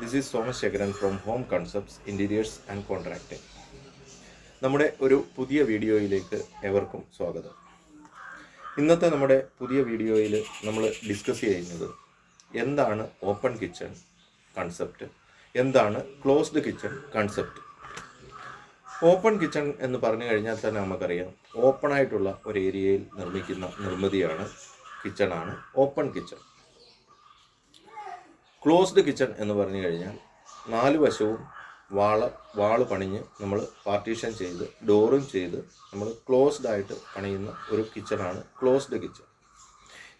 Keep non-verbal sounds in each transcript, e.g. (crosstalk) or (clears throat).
This is Somas Shekharan from home concepts interiors and contracting നമ്മുടെ ഒരു പുതിയ വീഡിയോയിലേക്ക് എവർക്കും സ്വാഗതം. ഇന്നത്തെ നമ്മുടെ പുതിയ വീഡിയോയിൽ നമ്മൾ ഡിസ്കസ് ചെയ്യുന്നത് എന്താണ് ഓപ്പൺ കിച്ചൺ കൺസെപ്റ്റ് എന്താണ് closed kitchen concept open kitchen എന്ന് പറഞ്ഞു കഴിഞ്ഞാൽ തന്നെ നമുക്കറിയാം ഓപ്പണായിട്ടുള്ള ഒരു ഏരിയയിൽ നിർമ്മിക്കുന്ന നിർമ്മിതിയാണ് കിച്ചണാണ് ഓപ്പൺ കിച്ചൺ ക്ലോസ്ഡ് കിച്ചൺ എന്ന് പറഞ്ഞു കഴിഞ്ഞാൽ നാല് വശവും വാള വാൾ പണിഞ്ഞ് നമ്മൾ പാർട്ടീഷൻ ചെയ്ത് ഡോറും ചെയ്ത് നമ്മൾ ക്ലോസ്ഡ് ആയിട്ട് പണിയുന്ന ഒരു കിച്ചണാണ് ക്ലോസ്ഡ് കിച്ചൺ.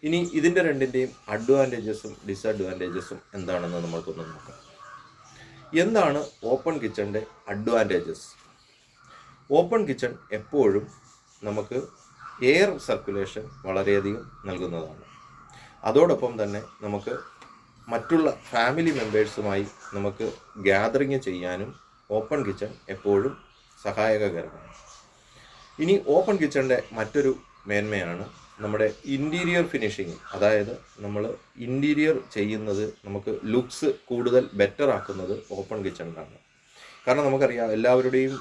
ഇനി ഇതിന്റെ രണ്ടിന്റെയും അഡ്വാന്റേജസും ഡിസഡ്വാന്റേജസും എന്താണെന്ന് നമ്മൾക്കൊന്ന് നോക്കാം. എന്താണ് ഓപ്പൺ കിച്ചണിന്റെ അഡ്വാന്റേജസ്? ഓപ്പൺ കിച്ചൺ എപ്പോഴും നമുക്ക് എയർ സർക്കുലേഷൻ വളരെയധികം നൽകുന്നതാണ്. അതോടൊപ്പം തന്നെ നമുക്ക് മറ്റുള്ള ഫാമിലി മെമ്പേഴ്സുമായി നമുക്ക് ഗ്യാതറിങ് ചെയ്യാനും ഓപ്പൺ കിച്ചൺ എപ്പോഴും സഹായകരമാണ്. ഇനി ഓപ്പൺ കിച്ചണിന്റെ മറ്റൊരു മേന്മയാണ് നമ്മുടെ ഇന്റീരിയർ ഫിനിഷിങ് അതായത് നമ്മൾ ഇന്റീരിയർ ചെയ്യുന്നത് നമുക്ക് ലുക്സ് കൂടുതൽ ബെറ്റർ ആക്കുന്നത് ഓപ്പൺ കിച്ചണിലാണ് കാരണം നമുക്കറിയാം എല്ലാവരുടെയും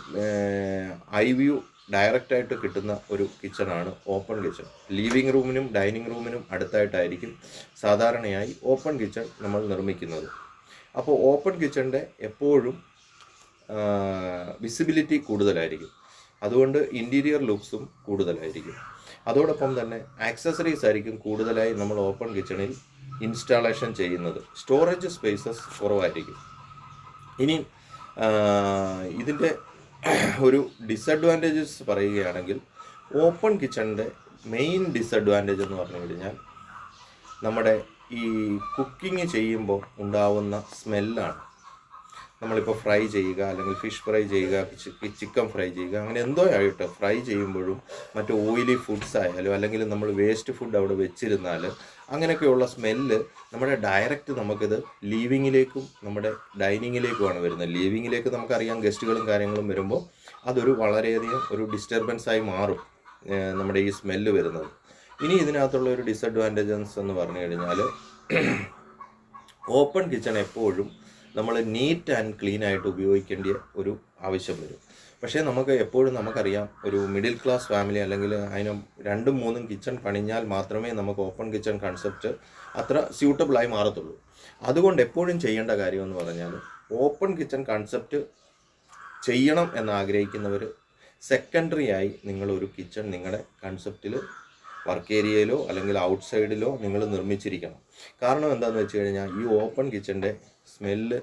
ഐ വ്യൂ ഡയറക്റ്റായിട്ട് കിട്ടുന്ന ഒരു കിച്ചണാണ് ഓപ്പൺ കിച്ചൺ ലിവിംഗ് റൂമിനും ഡൈനിങ് റൂമിനും അടുത്തായിട്ടായിരിക്കും സാധാരണയായി ഓപ്പൺ കിച്ചൺ നമ്മൾ നിർമ്മിക്കുന്നത്. അപ്പോൾ ഓപ്പൺ കിച്ചണിന്റെ എപ്പോഴും വിസിബിലിറ്റി കൂടുതലായിരിക്കും. അതുകൊണ്ട് ഇന്റീരിയർ ലുക്സും കൂടുതലായിരിക്കും. അതോടൊപ്പം തന്നെ ആക്സസറീസ് ആയിരിക്കും കൂടുതലായി നമ്മൾ ഓപ്പൺ കിച്ചണിൽ ഇൻസ്റ്റാളേഷൻ ചെയ്യുന്നത്. സ്റ്റോറേജ് സ്പേസസ് കുറവായിരിക്കും. ഇനി ഇതിന്റെ ഒരു ഡിസഡ്വാന്റേജസ് പറയുകയാണെങ്കിൽ ഓപ്പൺ കിച്ചണിന്റെ മെയിൻ ഡിസഡ്വാന്റേജ് എന്ന് പറഞ്ഞു കഴിഞ്ഞാൽ നമ്മുടെ ഈ കുക്കിംഗ് ചെയ്യുമ്പോൾ ഉണ്ടാവുന്ന സ്മെല്ലാണ് നമ്മളിപ്പോൾ ഫ്രൈ ചെയ്യുക അല്ലെങ്കിൽ ഫിഷ് ഫ്രൈ ചെയ്യുക ചിക്കൻ ഫ്രൈ ചെയ്യുക അങ്ങനെ എന്തോ ആയിട്ട് ഫ്രൈ ചെയ്യുമ്പോഴും മറ്റ് ഓയിലി ഫുഡ്സ് ആയാലും അല്ലെങ്കിൽ നമ്മൾ വേസ്റ്റ് ഫുഡ് അവിടെ വെച്ചിരുന്നാൽ അങ്ങനെയൊക്കെയുള്ള സ്മെല്ല് നമ്മുടെ ഡയറക്റ്റ് നമുക്കിത് ലീവിങ്ങിലേക്കും നമ്മുടെ ഡൈനിങ്ങിലേക്കുമാണ് വരുന്നത്. ലീവിങ്ങിലേക്ക് നമുക്കറിയാം ഗസ്റ്റുകളും കാര്യങ്ങളും വരുമ്പോൾ അതൊരു വളരെയധികം ഒരു ഡിസ്റ്റർബൻസ് ആയി മാറും നമ്മുടെ ഈ സ്മെല്ല് വരുന്നത്. ഇനി ഇതിനകത്തുള്ള ഒരു ഡിസഡ്വാന്റേജസ് എന്ന് പറഞ്ഞു കഴിഞ്ഞാൽ (clears throat) ഓപ്പൺ കിച്ചൺ എപ്പോഴും നമ്മൾ നീറ്റ് ആൻഡ് ക്ലീൻ ആയിട്ട് ഉപയോഗിക്കേണ്ട ഒരു ആവശ്യം വരും. പക്ഷേ നമുക്ക് എപ്പോഴും നമുക്കറിയാം ഒരു മിഡിൽ ക്ലാസ് ഫാമിലി അല്ലെങ്കിൽ അതിന് രണ്ടും മൂന്നും കിച്ചൺ പണിഞ്ഞാൽ മാത്രമേ നമുക്ക് ഓപ്പൺ കിച്ചൺ കൺസെപ്റ്റ് അത്ര സ്യൂട്ടബിളായി മാറത്തുള്ളൂ. അതുകൊണ്ട് എപ്പോഴും ചെയ്യേണ്ട കാര്യം എന്ന് പറഞ്ഞാൽ ഓപ്പൺ കിച്ചൺ കൺസെപ്റ്റ് ചെയ്യണം എന്ന് ആഗ്രഹിക്കുന്നവർ സെക്കൻഡറി ആയി നിങ്ങളൊരു കിച്ചൺ നിങ്ങളുടെ കൺസെപ്റ്റിൽ വർക്ക് ഏരിയയിലോ അല്ലെങ്കിൽ ഔട്ട്സൈഡിലോ നിങ്ങൾ നിർമ്മിച്ചിരിക്കണം. കാരണം എന്താണെന്ന് വെച്ച് കഴിഞ്ഞാൽ ഈ ഓപ്പൺ കിച്ചന്റെ സ്മെല്ല്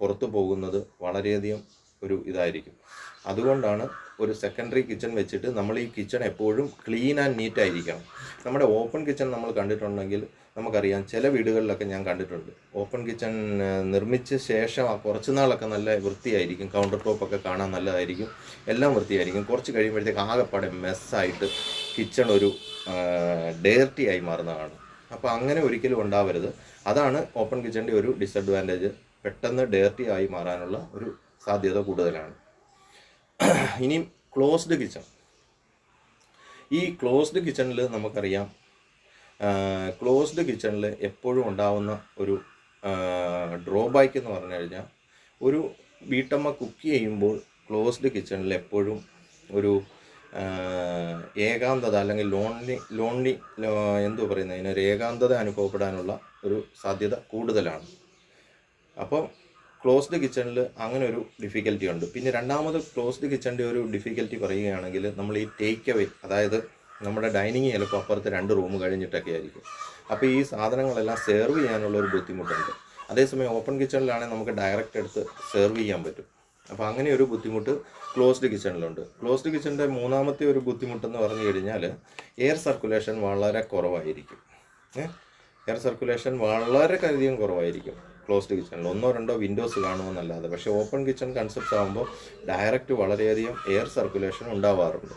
പുറത്തു പോകുന്നത് വളരെയധികം ഒരു ഇതായിരിക്കും. അതുകൊണ്ടാണ് ഒരു സെക്കൻഡറി കിച്ചൺ വെച്ചിട്ട് നമ്മൾ ഈ കിച്ചൺ എപ്പോഴും ക്ലീൻ ആൻഡ് നീറ്റ് ആയിരിക്കണം. നമ്മുടെ ഓപ്പൺ കിച്ചൺ നമ്മൾ കണ്ടിട്ടുണ്ടെങ്കിൽ നമുക്കറിയാം ചില വീടുകളിലൊക്കെ ഞാൻ കണ്ടിട്ടുണ്ട്. ഓപ്പൺ കിച്ചൺ നിർമ്മിച്ച ശേഷം കുറച്ച് നാളൊക്കെ നല്ല വൃത്തിയായിരിക്കും. കൗണ്ടർ ടോപ്പൊക്കെ കാണാൻ നല്ലതായിരിക്കും. എല്ലാം വൃത്തിയായിരിക്കും. കുറച്ച് കഴിയുമ്പോഴത്തേക്ക് ആകെപ്പാടെ മെസ്സായിട്ട് കിച്ചൺ ഒരു ഡേർട്ടി ആയി മാറുന്നതാണ്. അപ്പോൾ അങ്ങനെ ഒരിക്കലും ഉണ്ടാവരുത്. അതാണ് ഓപ്പൺ കിച്ചന്റെ ഒരു ഡിസഡ്വാന്റേജ് പെട്ടെന്ന് ഡേർട്ടി ആയി മാറാനുള്ള ഒരു സാധ്യത കൂടുതലാണ്. ഇനിയും ക്ലോസ്ഡ് കിച്ചൺ. ഈ ക്ലോസ്ഡ് കിച്ചണിൽ നമുക്കറിയാം ക്ലോസ്ഡ് കിച്ചണിൽ എപ്പോഴും ഉണ്ടാവുന്ന ഒരു ഡ്രോബാക്ക് എന്ന് പറഞ്ഞു കഴിഞ്ഞാൽ ഒരു വീട്ടമ്മ കുക്ക് ചെയ്യുമ്പോൾ ക്ലോസ്ഡ് കിച്ചണിൽ എപ്പോഴും ഒരു ഏകാന്തത അല്ലെങ്കിൽ ലോൺലി ലോൺലി എന്തോ പറയുന്നത്? അതിനൊരു ഏകാന്തത അനുഭവപ്പെടാനുള്ള ഒരു സാധ്യത കൂടുതലാണ്. അപ്പോൾ ക്ലോസ്ഡ് കിച്ചണിൽ അങ്ങനെ ഒരു ഡിഫിക്കൽറ്റി ഉണ്ട്. പിന്നെ രണ്ടാമത് ക്ലോസ്ഡ് കിച്ചണിന്റെ ഒരു ഡിഫിക്കൽറ്റി പറയുകയാണെങ്കിൽ നമ്മൾ ഈ ടേക്ക് അവേ അതായത് നമ്മുടെ ഡൈനിങ് ചിലപ്പോൾ അപ്പുറത്ത് രണ്ട് റൂം കഴിഞ്ഞിട്ടൊക്കെ ആയിരിക്കും. അപ്പോൾ ഈ സാധനങ്ങളെല്ലാം സെർവ് ചെയ്യാനുള്ള ഒരു ബുദ്ധിമുട്ടുണ്ട്. അതേസമയം ഓപ്പൺ കിച്ചണിലാണെങ്കിൽ നമുക്ക് ഡയറക്റ്റ് എടുത്ത് സെർവ് ചെയ്യാൻ പറ്റും. അപ്പോൾ അങ്ങനെ ഒരു ബുദ്ധിമുട്ട് ക്ലോസ്ഡ് കിച്ചണിലുണ്ട് ക്ലോസ്ഡ് കിച്ചണിന്റെ മൂന്നാമത്തെ ഒരു ബുദ്ധിമുട്ടെന്ന് പറഞ്ഞു കഴിഞ്ഞാൽ എയർ സർക്കുലേഷൻ വളരെ കുറവായിരിക്കും. എയർ സർക്കുലേഷൻ വളരെ അധികം കുറവായിരിക്കും ക്ലോസ്ഡ് കിച്ചണിൽ ഒന്നോ രണ്ടോ വിൻഡോസ് കാണുമെന്നല്ലാതെ. പക്ഷേ ഓപ്പൺ കിച്ചൺ കൺസെപ്റ്റ് ആകുമ്പോൾ ഡയറക്റ്റ് വളരെയധികം എയർ സർക്കുലേഷൻ ഉണ്ടാവാറുണ്ട്.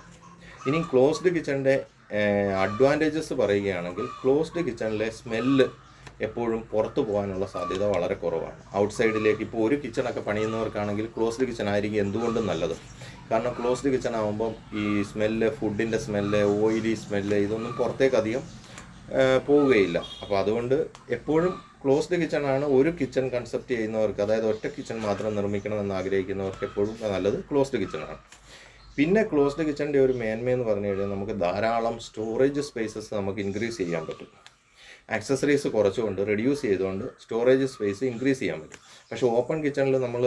ഇനി ക്ലോസ്ഡ് കിച്ചണിന്റെ അഡ്വാന്റേജസ് പറയുകയാണെങ്കിൽ ക്ലോസ്ഡ് കിച്ചണിലെ സ്മെല്ല് എപ്പോഴും പുറത്തു പോകാനുള്ള സാധ്യത വളരെ കുറവാണ്. ഔട്ട്സൈഡിലേക്ക് ഇപ്പോൾ ഒരു കിച്ചണൊക്കെ പണിയുന്നവർക്കാണെങ്കിൽ ക്ലോസ്ഡ് കിച്ചൺ ആയിരിക്കും എന്തുകൊണ്ടും നല്ലത്. കാരണം ക്ലോസ്ഡ് കിച്ചൺ ആകുമ്പം ഈ സ്മെല്ല് ഫുഡിന്റെ സ്മെല്ല് ഓയിലി സ്മെല്ല് ഇതൊന്നും പുറത്തേക്ക് അധികം പോവുകയില്ല. അപ്പോൾ അതുകൊണ്ട് എപ്പോഴും ക്ലോസ്ഡ് കിച്ചൺ ആണ് ഒരു കിച്ചൺ കൺസെപ്റ്റ് ചെയ്യുന്നവർക്ക് അതായത് ഒറ്റ കിച്ചൺ മാത്രം നിർമ്മിക്കണമെന്ന് ആഗ്രഹിക്കുന്നവർക്ക് എപ്പോഴും നല്ലത് ക്ലോസ്ഡ് കിച്ചൺ ആണ്. പിന്നെ ക്ലോസ്ഡ് കിച്ചണിന്റെ ഒരു മേന്മയെന്ന് പറഞ്ഞു കഴിഞ്ഞാൽ നമുക്ക് ധാരാളം സ്റ്റോറേജ് സ്പേസസ് നമുക്ക് ഇൻക്രീസ് ചെയ്യാൻ പറ്റും. ആക്സസറീസ് കുറച്ചുകൊണ്ട് റെഡ്യൂസ് ചെയ്തുകൊണ്ട് സ്റ്റോറേജ് സ്പേസ് ഇൻക്രീസ് ചെയ്യാൻ പറ്റും. പക്ഷേ ഓപ്പൺ കിച്ചണിൽ നമ്മൾ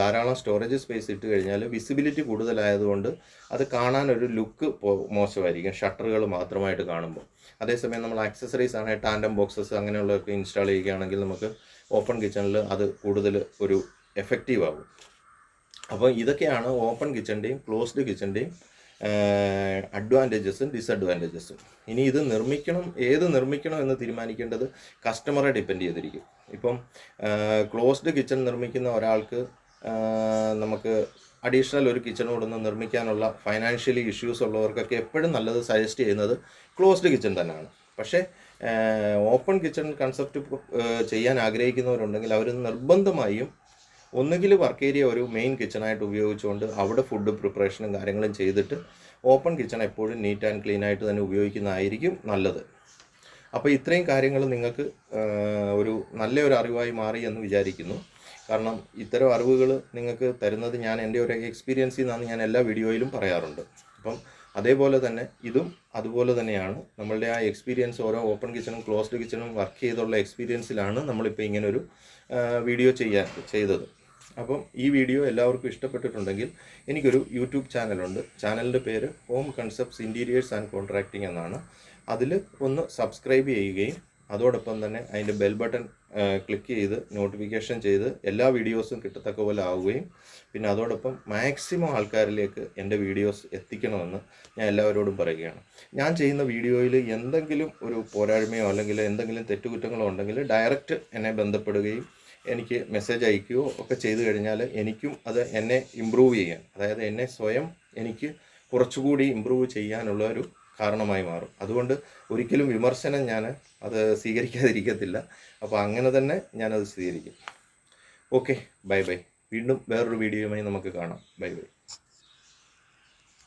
ധാരാളം സ്റ്റോറേജ് സ്പേസ് ഇട്ട് കഴിഞ്ഞാൽ വിസിബിലിറ്റി കൂടുതലായതുകൊണ്ട് അത് കാണാൻ ഒരു ലുക്ക് മോശമായിരിക്കും ഷട്ടറുകൾ മാത്രമായിട്ട് കാണുമ്പോൾ. അതേസമയം നമ്മൾ ആക്സസറീസ് ആണെങ്കിൽ ടാൻഡം ബോക്സസ് അങ്ങനെയുള്ളതൊക്കെ ഇൻസ്റ്റാൾ ചെയ്യുകയാണെങ്കിൽ നമുക്ക് ഓപ്പൺ കിച്ചണിൽ അത് കൂടുതൽ ഒരു എഫക്റ്റീവ് ആകും അപ്പോൾ ഇതൊക്കെയാണ് ഓപ്പൺ കിച്ചന്റെയും ക്ലോസ്ഡ് കിച്ചന്റെയും അഡ്വാന്റേജസും ഡിസഡ്വാന്റേജസും ഇനി ഇത് നിർമ്മിക്കണം ഏത് നിർമ്മിക്കണം എന്ന് തീരുമാനിക്കേണ്ടത് കസ്റ്റമറെ ഡിപ്പെൻഡ് ചെയ്തിരിക്കും. ഇപ്പം ക്ലോസ്ഡ് കിച്ചൺ നിർമ്മിക്കുന്ന ഒരാൾക്ക് നമുക്ക് അഡീഷണൽ ഒരു കിച്ചൺ കൊടുന്ന് നിർമ്മിക്കാനുള്ള ഫൈനാൻഷ്യലി ഇഷ്യൂസ് ഉള്ളവർക്കൊക്കെ എപ്പോഴും നല്ലത് സജസ്റ്റ് ചെയ്യുന്നത് ക്ലോസ്ഡ് കിച്ചൺ തന്നെയാണ്. പക്ഷേ ഓപ്പൺ കിച്ചൺ കൺസെപ്റ്റ് ചെയ്യാൻ ആഗ്രഹിക്കുന്നവരുണ്ടെങ്കിൽ അവർ നിർബന്ധമായും ഒന്നുകിൽ വർക്ക് ഏരിയ ഒരു മെയിൻ കിച്ചണായിട്ട് ഉപയോഗിച്ചുകൊണ്ട് അവിടെ ഫുഡ് പ്രിപ്പറേഷനും കാര്യങ്ങളും ചെയ്തിട്ട് ഓപ്പൺ കിച്ചൺ എപ്പോഴും നീറ്റ് ആൻഡ് ക്ലീൻ ആയിട്ട് തന്നെ ഉപയോഗിക്കുന്നതായിരിക്കും നല്ലത്. അപ്പോൾ ഇത്രയും കാര്യങ്ങൾ നിങ്ങൾക്ക് ഒരു നല്ല ഒരു അറിവായി മാറി എന്ന് വിചാരിക്കുന്നു. കാരണം ഇത്തരം അറിവുകൾ നിങ്ങൾക്ക് തരുന്നത് ഞാൻ എന്റെ ഒരു എക്സ്പീരിയൻസിൽ നിന്നാണ് ഞാൻ എല്ലാ വീഡിയോയിലും പറയാറുണ്ട്. അപ്പം അതേപോലെ തന്നെ ഇതും അതുപോലെ തന്നെയാണ്. നമ്മളുടെ ആ എക്സ്പീരിയൻസ് ഓരോ ഓപ്പൺ കിച്ചണും ക്ലോസ്ഡ് കിച്ചണും വർക്ക് ചെയ്തുള്ള എക്സ്പീരിയൻസിലാണ് നമ്മളിപ്പോൾ ഇങ്ങനൊരു വീഡിയോ ചെയ്യാൻ ചെയ്തത്. അപ്പം ഈ വീഡിയോ എല്ലാവർക്കും ഇഷ്ടപ്പെട്ടിട്ടുണ്ടെങ്കിൽ എനിക്കൊരു യൂട്യൂബ് ചാനലുണ്ട്. ചാനലിന്റെ പേര് home concepts interiors and contracting എന്നാണ്. അതിൽ ഒന്ന് സബ്സ്ക്രൈബ് ചെയ്യുകയും അതോടൊപ്പം തന്നെ അതിന്റെ ബെൽ ബട്ടൺ ക്ലിക്ക് ചെയ്ത് നോട്ടിഫിക്കേഷൻ ചെയ്ത് എല്ലാ വീഡിയോസും കിട്ടത്തക്ക പോലെ ആവുകയും പിന്നെ അതോടൊപ്പം മാക്സിമം ആൾക്കാരിലേക്ക് എന്റെ വീഡിയോസ് എത്തിക്കണമെന്ന് ഞാൻ എല്ലാവരോടും പറയുകയാണ്. ഞാൻ ചെയ്യുന്ന വീഡിയോയിൽ എന്തെങ്കിലും ഒരു പോരായ്മയോ അല്ലെങ്കിൽ എന്തെങ്കിലും തെറ്റുകുറ്റങ്ങളോ ഉണ്ടെങ്കിൽ ഡയറക്റ്റ് എന്നെ ബന്ധപ്പെടുകയും എനിക്ക് മെസ്സേജ് അയക്കുകയോ ഒക്കെ ചെയ്തു കഴിഞ്ഞാൽ എനിക്കും അത് എന്നെ ഇമ്പ്രൂവ് ചെയ്യാൻ അതായത് എന്നെ സ്വയം എനിക്ക് കുറച്ചുകൂടി ഇമ്പ്രൂവ് ചെയ്യാനുള്ള ഒരു കാരണമായി മാറും. അതുകൊണ്ട് ഒരിക്കലും വിമർശനം ഞാൻ അത് സ്വീകരിക്കാതിരിക്കത്തില്ല. അപ്പോൾ അങ്ങനെ തന്നെ ഞാനത് സ്വീകരിക്കും. Okay bye bye. വീണ്ടും വേറൊരു വീഡിയോയുമായി നമുക്ക് കാണാം. Bye bye.